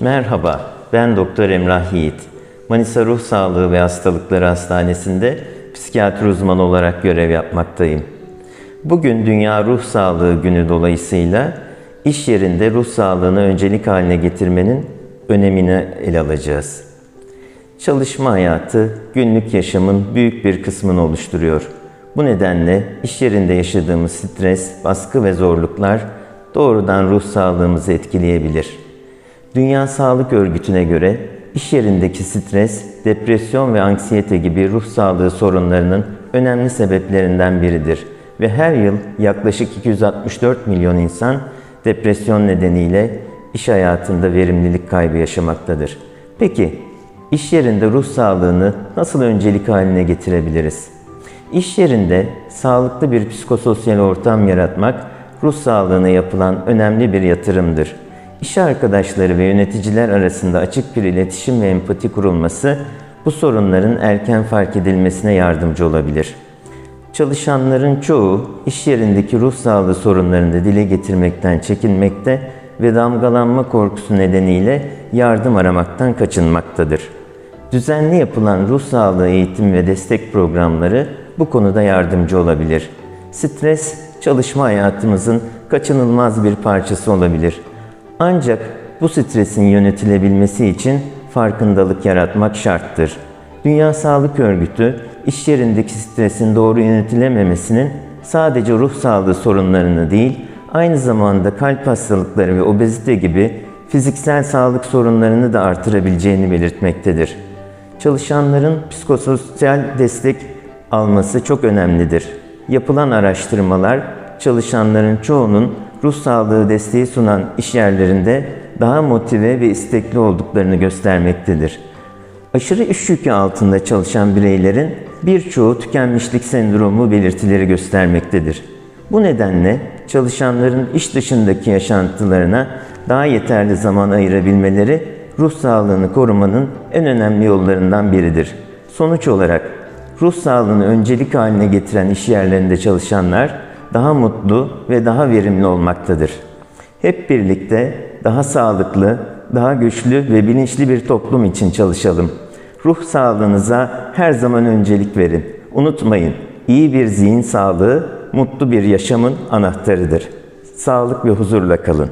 Merhaba, ben Doktor Emrah Yiğit. Manisa Ruh Sağlığı ve Hastalıkları Hastanesi'nde psikiyatri uzmanı olarak görev yapmaktayım. Bugün Dünya Ruh Sağlığı Günü dolayısıyla iş yerinde ruh sağlığını öncelik haline getirmenin önemini ele alacağız. Çalışma hayatı günlük yaşamın büyük bir kısmını oluşturuyor. Bu nedenle iş yerinde yaşadığımız stres, baskı ve zorluklar doğrudan ruh sağlığımızı etkileyebilir. Dünya Sağlık Örgütü'ne göre iş yerindeki stres, depresyon ve anksiyete gibi ruh sağlığı sorunlarının önemli sebeplerinden biridir ve her yıl yaklaşık 264 milyon insan depresyon nedeniyle iş hayatında verimlilik kaybı yaşamaktadır. Peki iş yerinde ruh sağlığını nasıl öncelik haline getirebiliriz? İş yerinde sağlıklı bir psikososyal ortam yaratmak ruh sağlığına yapılan önemli bir yatırımdır. İş arkadaşları ve yöneticiler arasında açık bir iletişim ve empati kurulması bu sorunların erken fark edilmesine yardımcı olabilir. Çalışanların çoğu iş yerindeki ruh sağlığı sorunlarını dile getirmekten çekinmekte ve damgalanma korkusu nedeniyle yardım aramaktan kaçınmaktadır. Düzenli yapılan ruh sağlığı eğitim ve destek programları bu konuda yardımcı olabilir. Stres, çalışma hayatımızın kaçınılmaz bir parçası olabilir. Ancak bu stresin yönetilebilmesi için farkındalık yaratmak şarttır. Dünya Sağlık Örgütü, iş yerindeki stresin doğru yönetilememesinin sadece ruh sağlığı sorunlarını değil, aynı zamanda kalp hastalıkları ve obezite gibi fiziksel sağlık sorunlarını da artırabileceğini belirtmektedir. Çalışanların psikososyal destek alması çok önemlidir. Yapılan araştırmalar çalışanların çoğunun ruh sağlığı desteği sunan iş yerlerinde daha motive ve istekli olduklarını göstermektedir. Aşırı iş yükü altında çalışan bireylerin birçoğu tükenmişlik sendromu belirtileri göstermektedir. Bu nedenle çalışanların iş dışındaki yaşantılarına daha yeterli zaman ayırabilmeleri ruh sağlığını korumanın en önemli yollarından biridir. Sonuç olarak ruh sağlığını öncelik haline getiren iş yerlerinde çalışanlar daha mutlu ve daha verimli olmaktadır. Hep birlikte daha sağlıklı, daha güçlü ve bilinçli bir toplum için çalışalım. Ruh sağlığınıza her zaman öncelik verin. Unutmayın, iyi bir zihin sağlığı mutlu bir yaşamın anahtarıdır. Sağlık ve huzurla kalın.